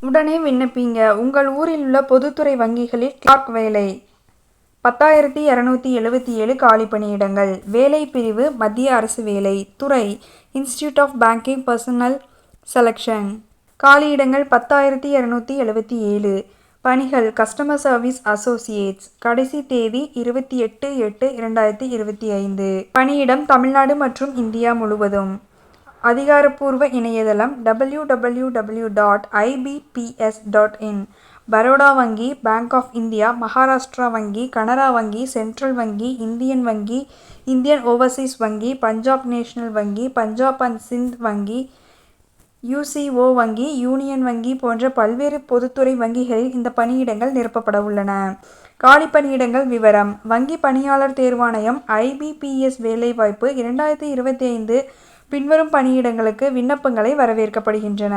உடனே விண்ணப்பிங்க. உங்கள் ஊரில் உள்ள பொதுத்துறை வங்கிகளில் கிளார்க் வேலை. பத்தாயிரத்தி இரநூத்தி எழுபத்தி ஏழு காலி பணியிடங்கள். வேலை பிரிவு மத்திய அரசு வேலை. துறை institute of banking personnel selection காலியிடங்கள் பத்தாயிரத்தி இரநூத்தி எழுபத்தி ஏழு. பணிகள் கஸ்டமர் சர்வீஸ் அசோசியேட்ஸ் கடைசி தேதி இருபத்தி எட்டு எட்டு இரண்டாயிரத்தி இருபத்தி ஐந்து. பணியிடம் தமிழ்நாடு மற்றும் இந்தியா முழுவதும். அதிகாரப்பூர்வ இணையதளம் W W W dot IBPS dot in Baroda வங்கி பேங்க் ஆஃப் இந்தியா மகாராஷ்டிரா வங்கி கனரா வங்கி சென்ட்ரல் வங்கி இந்தியன் வங்கி இந்தியன் ஓவர்சீஸ் வங்கி பஞ்சாப் நேஷனல் வங்கி பஞ்சாப் அண்ட் சிந்த் வங்கி யூசிஓ வங்கி யூனியன் வங்கி போன்ற பல்வேறு பொதுத்துறை வங்கிகளில் இந்த பணியிடங்கள் நிரப்பப்பட உள்ளன. காலி பணியிடங்கள் விவரம். வங்கி பணியாளர் தேர்வாணையம் ஐபிபிஎஸ் வேலைவாய்ப்பு இரண்டாயிரத்தி இருபத்தி ஐந்து பின்வரும் பணியிடங்களுக்கு விண்ணப்பங்களை வரவேற்கப்படுகின்றன.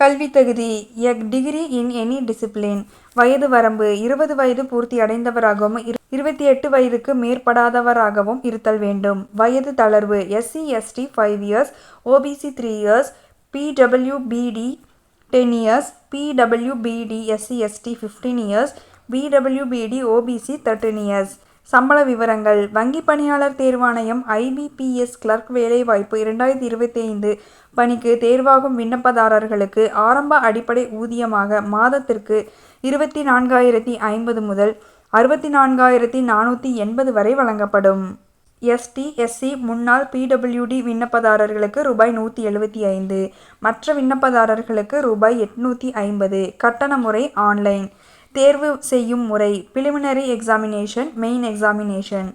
கல்வி தகுதி எக் டிகிரி இன் எனி டிசிப்ளின். வயது வரம்பு இருபது வயது பூர்த்தி அடைந்தவராகவும் இருபத்தி எட்டு வயதுக்கு மேற்படாதவராகவும் இருத்தல் வேண்டும். வயது தளர்வு SC ST five years OBC three years PWBD ten years PWBD SC ST fifteen years PWBD OBC thirteen years. சம்பள விவரங்கள் வங்கி பணியாளர் தேர்வாணையம் ஐபிபிஎஸ் கிளர்க் வேலைவாய்ப்பு இரண்டாயிரத்தி இருபத்தி ஐந்து பணிக்கு தேர்வாகும் விண்ணப்பதாரர்களுக்கு ஆரம்ப அடிப்படை ஊதியமாக மாதத்திற்கு இருபத்தி நான்காயிரத்தி ஐம்பது முதல் அறுபத்தி நான்காயிரத்தி நானூற்றி எண்பது வரை வழங்கப்படும். எஸ்டி எஸ்சி முன்னாள் பிடபிள்யூடி விண்ணப்பதாரர்களுக்கு ரூபாய் நூற்றி எழுபத்தி ஐந்து மற்ற விண்ணப்பதாரர்களுக்கு ரூபாய் எட்நூற்றி ஐம்பது. கட்டண முறை ஆன்லைன். தேர்வு செய்யும் முறை பிலிமினரி எக்ஸாமினேஷன் மெயின் எக்ஸாமினேஷன்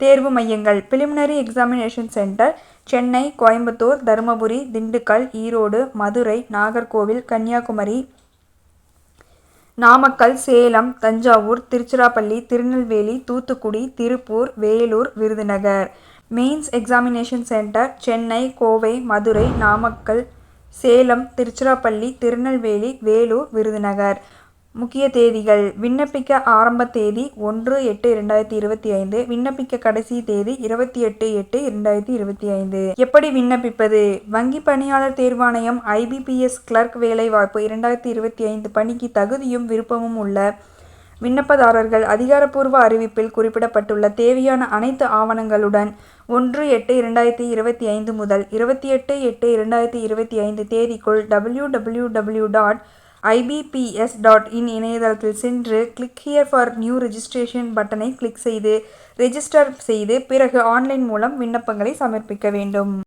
தேர்வு மையங்கள் preliminary examination centre Chennai Coimbatore Dharmapuri Dindigul Erode Madurai Nagercoil Kanyakumari Namakkal Salem Thanjavur Tiruchirappalli Tirunelveli Thoothukudi Tiruppur Vellore Virudhunagar. Mains examination centre Chennai Kovai Madurai Namakkal Salem Tiruchirappalli Tirunelveli Vellore Virudhunagar. முக்கிய தேதிகள். விண்ணப்பிக்க ஆரம்ப தேதி ஒன்று எட்டு இரண்டாயிரத்தி இருபத்தி ஐந்து. விண்ணப்பிக்க கடைசி தேதி இருபத்தி எட்டு எட்டு இரண்டாயிரத்தி இருபத்தி ஐந்து. எப்படி விண்ணப்பிப்பது? வங்கி பணியாளர் தேர்வாணையம் ஐபிபிஎஸ் கிளர்க் வேலைவாய்ப்பு இரண்டாயிரத்தி இருபத்தி ஐந்து பணிக்கு தகுதியும் விருப்பமும் உள்ள விண்ணப்பதாரர்கள் அதிகாரப்பூர்வ அறிவிப்பில் குறிப்பிடப்பட்டுள்ள தேவையான அனைத்து ஆவணங்களுடன் ஒன்று எட்டு இரண்டாயிரத்தி இருபத்தி ஐந்து முதல் இருபத்தி எட்டு எட்டு இரண்டாயிரத்தி இருபத்தி ஐந்து தேதிக்குள் W W W dot IBPS dot in இணையதளத்தில் சென்று click here for new registration பட்டனை கிளிக் செய்து ரெஜிஸ்டர் செய்து பிறகு ஆன்லைன் மூலம் விண்ணப்பங்களை சமர்ப்பிக்க வேண்டும்.